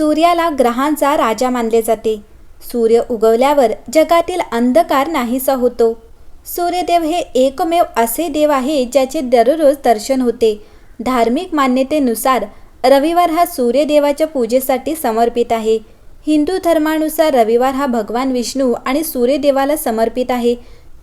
सूर्याला ग्रहांचा राजा मानले जाते. सूर्य उगवल्यावर जगातील अंधकार नाहीसा होतो. सूर्यदेव हे एकमेव असे देव आहे ज्याचे दररोज दर्शन होते. धार्मिक मान्यतेनुसार रविवार हा सूर्यदेवाच्या पूजेसाठी समर्पित आहे. हिंदू धर्मानुसार रविवार हा भगवान विष्णू आणि सूर्यदेवाला समर्पित आहे.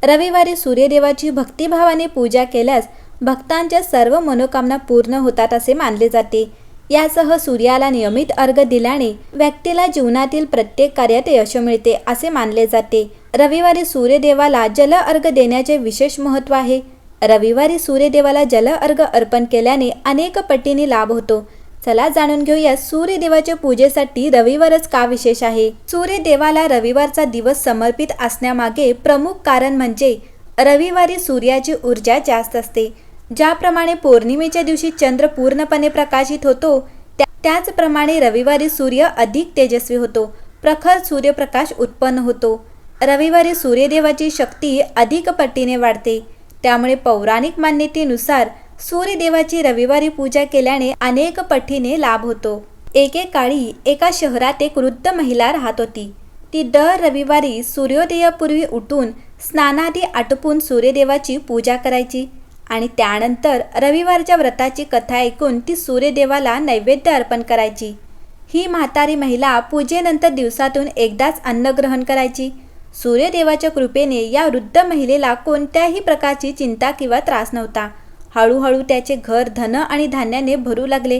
रविवारी सूर्यदेवाची भक्तिभावाने पूजा केल्यास भक्तांच्या सर्व मनोकामना पूर्ण होतात असे मानले जाते. यासह सूर्याला नियमित अर्घ दिल्याने व्यक्तीला जीवनातील प्रत्येक कार्यात यश मिळते असे मानले जाते. रविवारी सूर्यदेवाला जल अर्घ देण्याचे विशेष महत्त्व आहे. रविवारी सूर्यदेवाला जल अर्घ अर्पण केल्याने अनेक पटीने लाभ होतो. चला जाणून घेऊया सूर्यदेवाच्या पूजेसाठी रविवारच का विशेष आहे? सूर्यदेवाला रविवारचा दिवस समर्पित असण्यामागे प्रमुख कारण म्हणजे रविवारी सूर्याची ऊर्जा जास्त असते. ज्याप्रमाणे पौर्णिमेच्या दिवशी चंद्र पूर्णपणे प्रकाशित होतो त्या- त्याचप्रमाणे रविवारी सूर्य अधिक तेजस्वी होतो प्रखर सूर्यप्रकाश उत्पन्न होतो. रविवारी सूर्यदेवाची शक्ती अधिक पटीने वाढते. त्यामुळे पौराणिक मान्यतेनुसार सूर्यदेवाची रविवारी पूजा केल्याने अनेक पटीने लाभ होतो. एकेकाळी एका शहरात एक वृद्ध महिला राहत होती. ती दर रविवारी सूर्योदयापूर्वी उठून स्नानादी आटपून सूर्यदेवाची पूजा करायची. आणि त्यानंतर रविवारच्या व्रताची कथा ऐकून ती सूर्यदेवाला नैवेद्य अर्पण करायची. ही म्हातारी महिला पूजेनंतर दिवसातून एकदाच अन्न ग्रहण करायची. सूर्यदेवाच्या कृपेने या वृद्ध महिलेला कोणत्याही प्रकारची चिंता किंवा त्रास नव्हता. हळूहळू त्याचे घर धन आणि धान्याने भरू लागले.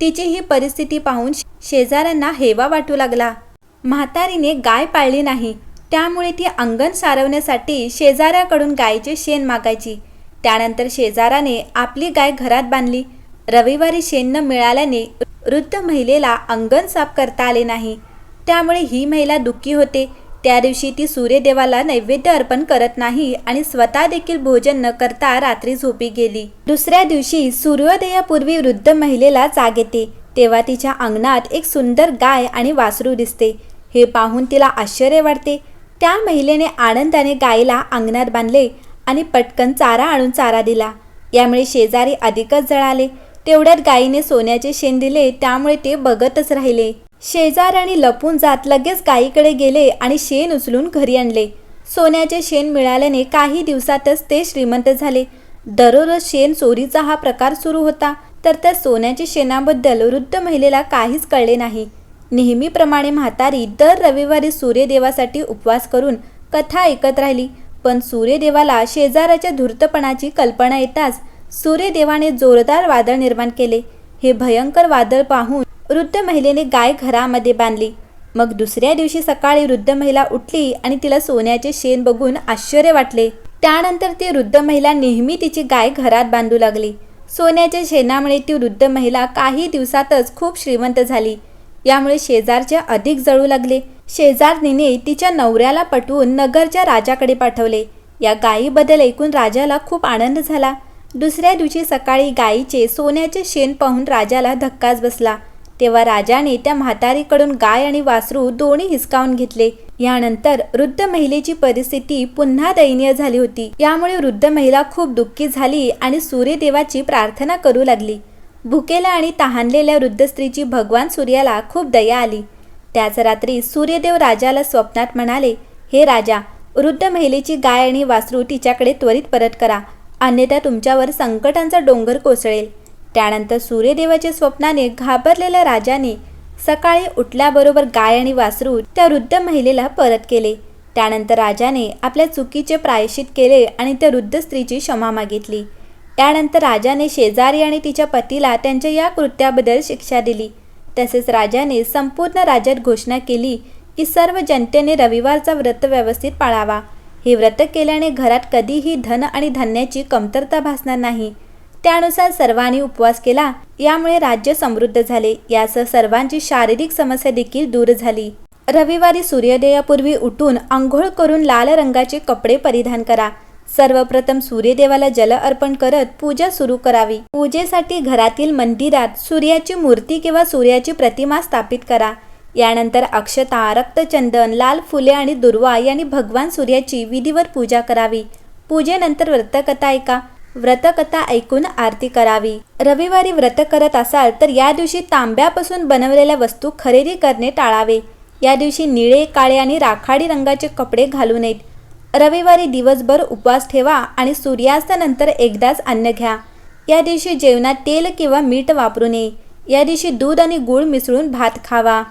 तिची ही परिस्थिती पाहून शेजाऱ्यांना हेवा वाटू लागला. म्हातारीने गाय पाळली नाही. त्यामुळे ती अंगण सारवण्यासाठी शेजाऱ्याकडून गायीचे शेण मागायची. त्यानंतर शेजाराने आपली गाय घरात बांधली. रविवारी शेण न मिळाल्याने वृद्ध महिलेला अंगण साफ करता आले नाही. त्यामुळे ही महिला दुःखी होते. त्या दिवशी ती सूर्यदेवाला नैवेद्य अर्पण करत नाही आणि स्वतः देखील भोजन न करता रात्री झोपी गेली. दुसऱ्या दिवशी सूर्योदयापूर्वी वृद्ध महिलेला जाग येते. तेव्हा तिच्या अंगणात एक सुंदर गाय आणि वासरू दिसते. हे पाहून तिला आश्चर्य वाटते. त्या महिलेने आनंदाने गायीला अंगणात बांधले आणि पटकन चारा आणून चारा दिला. यामुळे शेजारी अधिकच जळाले तेवढ्यात गायीने सोन्याचे शेण दिले त्यामुळे ते बघतच राहिले. शेजाऱ्याने लपून जात लगेच गायीकडे गेले आणि शेण उचलून घरी आणले. सोन्याचे शेण मिळाल्याने काही दिवसातच ते श्रीमंत झाले. दररोज शेण चोरीचा हा प्रकार सुरू होता तर त्या सोन्याच्या शेणाबद्दल वृद्ध महिलेला काहीच कळले नाही. नेहमीप्रमाणे म्हातारी दर रविवारी सूर्यदेवासाठी उपवास करून कथा ऐकत राहिली. पण सूर्यदेवाला शेजाराच्या धूर्तपणाची कल्पना येताच सूर्यदेवाने जोरदार वादळ निर्माण केले. हे भयंकर वादळ पाहून वृद्ध महिलेने गाय घरामध्ये बांधली. मग दुसऱ्या दिवशी सकाळी वृद्ध महिला उठली आणि तिला सोन्याचे शेण बघून आश्चर्य वाटले. त्यानंतर ती वृद्ध महिला नेहमी तिची गाय घरात बांधू लागली. सोन्याच्या शेणामुळे ती वृद्ध महिला काही दिवसातच खूप श्रीमंत झाली. यामुळे शेजारचे अधिक जळू लागले. शेजारणीने तिच्या नवऱ्याला पटवून नगरच्या राजाकडे पाठवले. या गायीबद्दल ऐकून राजाला खूप आनंद झाला. दुसऱ्या दिवशी सकाळी गायीचे सोन्याचे शेण पाहून राजाला धक्काच बसला. तेव्हा राजाने त्या म्हातारीकडून गाय आणि वासरू दोन्ही हिसकावून घेतले. यानंतर वृद्ध महिलेची परिस्थिती पुन्हा दयनीय झाली होती. यामुळे वृद्ध महिला खूप दुःखी झाली आणि सूर्यदेवाची प्रार्थना करू लागली. भुकेला आणि तहानलेल्या वृद्ध स्त्रीची भगवान सूर्याला खूप दया आली. त्याच रात्री सूर्यदेव राजाला स्वप्नात म्हणाले हे राजा वृद्ध महिलेची गाय आणि वासरू तिच्याकडे त्वरित परत करा अन्यथा तुमच्यावर संकटांचा डोंगर कोसळेल. त्यानंतर सूर्यदेवाच्या स्वप्नाने घाबरलेल्या राजाने सकाळी उठल्याबरोबर गाय आणि वासरू त्या वृद्ध महिलेला परत केले. त्यानंतर राजाने आपल्या चुकीचे प्रायश्चित केले आणि त्या वृद्ध स्त्रीची क्षमा मागितली. त्यानंतर राजाने शेजारी आणि तिच्या पतीला त्यांच्या या कृत्याबद्दल शिक्षा दिली. तसेच राजाने संपूर्ण राज्यात घोषणा केली की सर्व जनतेने रविवारचा व्रत व्यवस्थित पाळावा. हे व्रत केल्याने घरात कधीही धन आणि धान्याची कमतरता भासणार नाही. त्यानुसार सर्वांनी उपवास केला. यामुळे राज्य समृद्ध झाले. यासह सर्वांची शारीरिक समस्या देखील दूर झाली. रविवारी सूर्योदयापूर्वी उठून आंघोळ करून लाल रंगाचे कपडे परिधान करा. सर्वप्रथम सूर्यदेवाला जल अर्पण करत पूजा सुरू करावी. पूजेसाठी घरातील मंदिरात सूर्याची मूर्ती किंवा सूर्याची प्रतिमा स्थापित करा. यानंतर अक्षता रक्तचंदन लाल फुले आणि दुर्वा यांनी भगवान सूर्याची विधीवर पूजा करावी. पूजेनंतर व्रतकथा ऐका. व्रतकथा ऐकून आरती करावी. रविवारी व्रत करत असाल तर या दिवशी तांब्यापासून बनवलेल्या वस्तू खरेदी करणे टाळावे. या दिवशी निळे काळे आणि राखाडी रंगाचे कपडे घालू नयेत. रविवारी दिवसभर उपवास ठेवा आणि सूर्यास्तानंतर एकदाच अन्न घ्या. या दिवशी जेवणात तेल किंवा मीठ वापरू नये. या दिवशी दूध आणि गूळ मिसळून भात खावा.